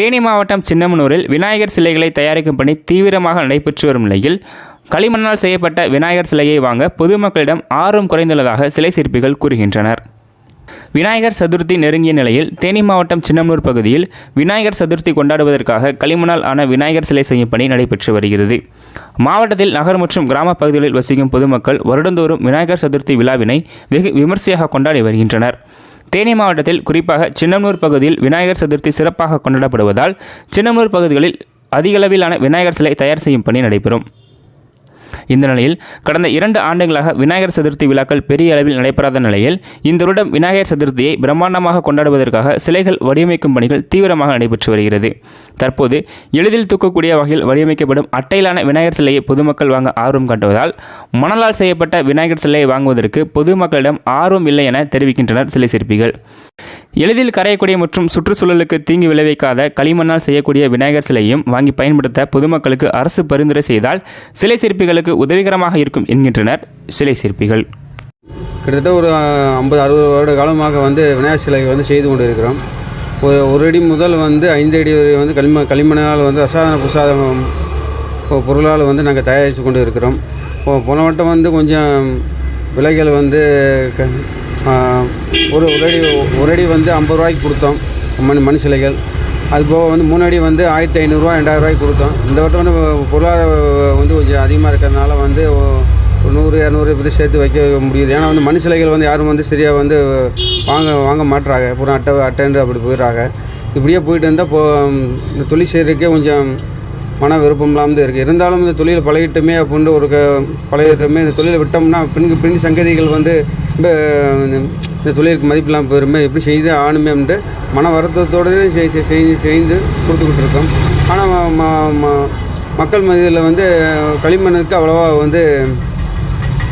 தேனி மாவட்டம் சின்னமனூரில் விநாயகர் சிலைகளை தயாரிக்கும் பணி தீவிரமாக நடைபெற்று வரும் நிலையில் களிமண்ணால் செய்யப்பட்ட விநாயகர் சிலையை வாங்க பொதுமக்களிடம் ஆர்வம் குறைந்துள்ளதாக சிலை சிற்பிகள் கூறுகின்றனர். விநாயகர் சதுர்த்தி நெருங்கிய நிலையில் தேனி மாவட்டம் சின்னமனூர் பகுதியில் விநாயகர் சதுர்த்தி கொண்டாடுவதற்காக களிமணால் ஆன விநாயகர் சிலை செய்யும் பணி நடைபெற்று வருகிறது. மாவட்டத்தில் நகர் மற்றும் கிராம பகுதிகளில் வசிக்கும் பொதுமக்கள் வருடந்தோறும் விநாயகர் சதுர்த்தி விழாவினை வெகு விமர்சையாக கொண்டாடி வருகின்றனர். தேனி மாவட்டத்தில் குறிப்பாக சின்னமனூர் பகுதியில் விநாயகர் சதுர்த்தி சிறப்பாக கொண்டாடப்படுவதால் சின்னமனூர் பகுதிகளில் அதிகளவிலான விநாயகர் சிலை தயார் செய்யும் பணி நடைபெறும். இந்த நிலையில் கடந்த இரண்டு ஆண்டுகளாக விநாயகர் சதுர்த்தி விழாக்கள் பெரிய அளவில் நடைபெறாத நிலையில் இந்த வருடம் விநாயகர் சதுர்த்தியை பிரம்மாண்டமாக கொண்டாடுவதற்காக சிலைகள் வடிவமைக்கும் பணிகள் தீவிரமாக நடைபெற்று வருகிறது. தற்போது எளிதில் தூக்கக்கூடிய வகையில் வடிவமைக்கப்படும் அட்டையிலான விநாயகர் சிலையை பொதுமக்கள் வாங்க ஆர்வம் காட்டுவதால் மணலால் செய்யப்பட்ட விநாயகர் சிலையை வாங்குவதற்கு பொதுமக்களிடம் ஆர்வம் இல்லை என தெரிவிக்கின்றனர் சிலை சிற்பிகள். எளிதில் கரையக்கூடிய மற்றும் சுற்றுச்சூழலுக்கு தீங்கு விளைவிக்காத களிமண்ணால் செய்யக்கூடிய விநாயகர் சிலையும் வாங்கி பயன்படுத்த பொதுமக்களுக்கு அரசு பரிந்துரை செய்தால் சிலை சிற்பிகளுக்கு உதவிகரமாக இருக்கும் என்கின்றனர் சிலை சிற்பிகள். கிட்டத்தட்ட ஒரு ஐம்பது அறுபது வருட காலமாக வந்து விநாயகர் சிலை வந்து செய்து கொண்டு இருக்கிறோம் ஒரு ஒரு அடி முதல் வந்து ஐந்து அடி வரை வந்து களிம களிமண்ணால் வந்து அசாதன புசாதம் பொருளால் வந்து நாங்கள் தயாரித்து கொண்டு இருக்கிறோம் போ- போன வட்டம் வந்து கொஞ்சம் விலைகள் வந்து க- ஒரு ஒரு அடி ஒரு அடி வந்து ஐம்பது ரூபாய்க்கு கொடுத்தோம். மண் மண் சிலைகள் அது போக வந்து முன்னாடி வந்து ஆயிரத்தி ஐநூறுரூவா ரெண்டாயிரம் ரூபாய்க்கு கொடுத்தோம். இந்த வட்டம் வந்து பொருளாதார வந்து கொஞ்சம் அதிகமாக இருக்கிறதுனால வந்து ஒரு நூறு இரநூறு இப்படி சேர்த்து வைக்க முடியுது. ஏன்னா வந்து மண் சிலைகள் வந்து யாரும் வந்து சரியாக வந்து வாங்க வாங்க மாட்டுறாங்க அப்புறம் அட்டை அட்டைன்று அப்படி போயிடுறாங்க. இப்படியே போயிட்டு இருந்தால் இப்போ இந்த தொழில் செய்கிறதுக்கே கொஞ்சம் மன விருப்பம் இல்லாமல் இருக்குது இருந்தாலும் இந்த தொழில் பழகிட்டுமே அப்படின்ற ஒரு க பழகிட்டுமே இந்த தொழிலை விட்டோம்னா பின் பின் சங்கதிகள் வந்து இந்த தொழிலுக்கு மதிப்பில்லாமல் போயிருமே எப்படி செய்து ஆணுமே அப்படின்ட்டு மன வருத்தத்தோடு செய் செய்து செய்து கொடுத்துக்கிட்டு இருக்கோம். ஆனால் மக்கள் மதியில் வந்து களிமண்ணுக்கு அவ்வளோவா வந்து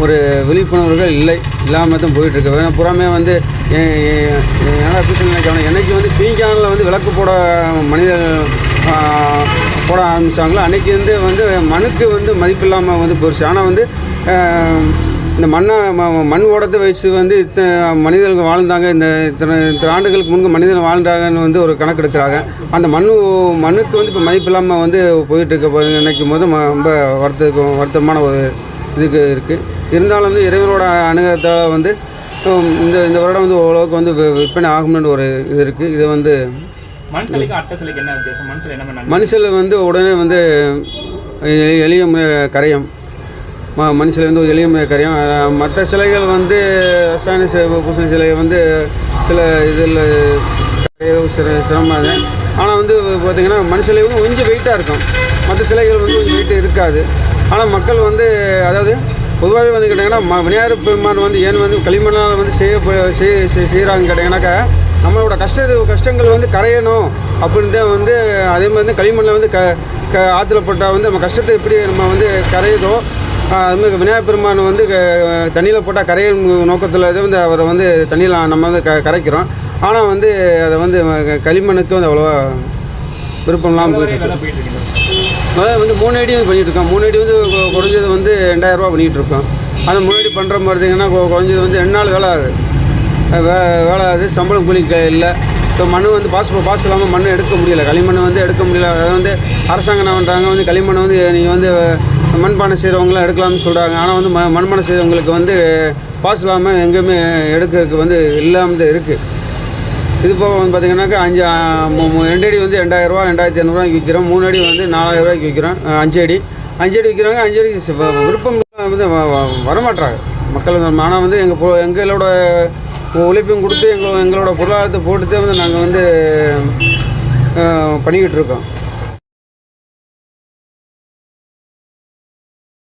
ஒரு விழிப்புணர்வுகள் இல்லை. இல்லாமல் தான் போயிட்டுருக்கு ஏன்னா புறாமே வந்து ஏன்னா எப்படி என்னைக்கு வந்து தீங்கானில் வந்து விளக்கு போட மனிதர்கள் போட ஆரம்பித்தாங்களோ அன்னைக்கு வந்து வந்து மண்ணுக்கு வந்து மதிப்பு இல்லாமல் வந்து போயிடுச்சு ஆனால் வந்து இந்த மண்ணை ம- மண் ஓடத்தை வச்சு வந்து இத்தனை மனிதர்கள் வாழ்ந்தாங்க. இந்த இத்தனை இத்தனை ஆண்டுகளுக்கு முன்பு மனிதர்கள் வாழ்ந்தாங்கன்னு வந்து ஒரு கணக்கு எடுக்கிறாங்க அந்த மண் மண்ணுக்கு வந்து இப்போ மதிப்பு இல்லாமல் வந்து போயிட்டு இருக்க நினைக்கும் போது ரொம்ப வருத்தம் வருத்தமான ஒரு இதுக்கு இருக்குது இருந்தாலும் வந்து இறைவனோட அணுகத்தால் வந்து இந்த இந்த வருடம் வந்து ஓரளவுக்கு வந்து விற்பனை ஆகும்னு ஒரு இது இருக்குது இது வந்து மண் சிலை வந்து உடனே வந்து எளிய முறை கரையும். ம மண் சிலை வந்து ஒரு எளிய கரையும். மற்ற சிலைகள் வந்து ரசாயன சி- பூசணி சிலை வந்து சில இதில் சிற சிரமமாக ஆனால் வந்து பார்த்திங்கன்னா மண் சிலை வந்து கொஞ்சம் வெயிட்டாக இருக்கும். மற்ற சிலைகள் வந்து கொஞ்சம் வெயிட்டு இருக்காது. ஆனால் மக்கள் வந்து அதாவது பொதுவாகவே வந்து கேட்டிங்கன்னா ம விநாயகர் பெருமான் வந்து ஏன் வந்து களிமண்ணால் வந்து செய்ய செய்கிறாங்க கேட்டிங்கன்னாக்கா நம்மளோட கஷ்ட கஷ்டங்கள் வந்து கரையணும் அப்படின்னு தான் வந்து அதே மாதிரி வந்து களிமண்ணில் வந்து க க ஆற்றுல போட்டால் வந்து நம்ம கஷ்டத்தை எப்படி நம்ம வந்து கரையுதோ ஆஹ் அது மாதிரி விநாயகர் பெருமான் வந்து தண்ணியில் போட்டால் கரையும் நோக்கத்தில் இது வந்து அவரை வந்து தண்ணியில் நம்ம வந்து க கரைக்கிறோம். ஆனால் வந்து அதை வந்து களிமண்ணுக்கு வந்து அவ்வளோவா விருப்பம் இல்லாமல் போயிட்டு அதாவது வந்து மூணு அடி வந்து பண்ணிட்டு இருக்கோம். மூணு அடி வந்து குறைஞ்சது வந்து ரெண்டாயிரம் ரூபா பண்ணிகிட்டு இருக்கோம். அந்த மூணு அடி பண்ணுற மாதிரிங்கன்னா குறைஞ்சது வந்து ரெண்டு நாள் வேலை ஆகுது. வே வேலை ஆகுது. சம்பளம் கூலி இல்லை. இப்போ மண் வந்து பாஸ் பாஸ் இல்லாமல் மண் எடுக்க முடியல. களிமண் வந்து எடுக்க முடியல. அதை வந்து அரசாங்கம் என்ன பண்ணுறாங்க வந்து களிமண்ணை வந்து நீங்கள் வந்து மண்பானை செய்கிறவங்களாம் எடுக்கலாம்னு சொல்கிறாங்க ஆனால் வந்து ம மண்பானை செய்கிறவங்களுக்கு வந்து பாஸ் இல்லாமல் எங்கேயுமே எடுக்கிறதுக்கு வந்து இல்லாமல் தான் இருக்குது இது போக வந்து பார்த்தீங்கன்னாக்கா அஞ்சு ரெண்டு அடி வந்து ரெண்டாயிரரூவா ரெண்டாயிரத்தி இரநூறுவாய்க்கு விற்கிறோம் மூணு அடி வந்து நாலாயிரம் ரூபாய்க்கு விற்கிறோம் அஞ்சு அடி. அஞ்சு அடி விற்கிறாங்க அஞ்சு அடி விருப்பம் வந்து வ- மக்கள் ஆனால் வந்து எங்கள் போ எங்களோட உழைப்பையும் கொடுத்து எங்கள் எங்களோட பொருளாதாரத்தை போட்டுதான் வந்து நாங்கள் வந்து பண்ணிக்கிட்டு இருக்கோம்.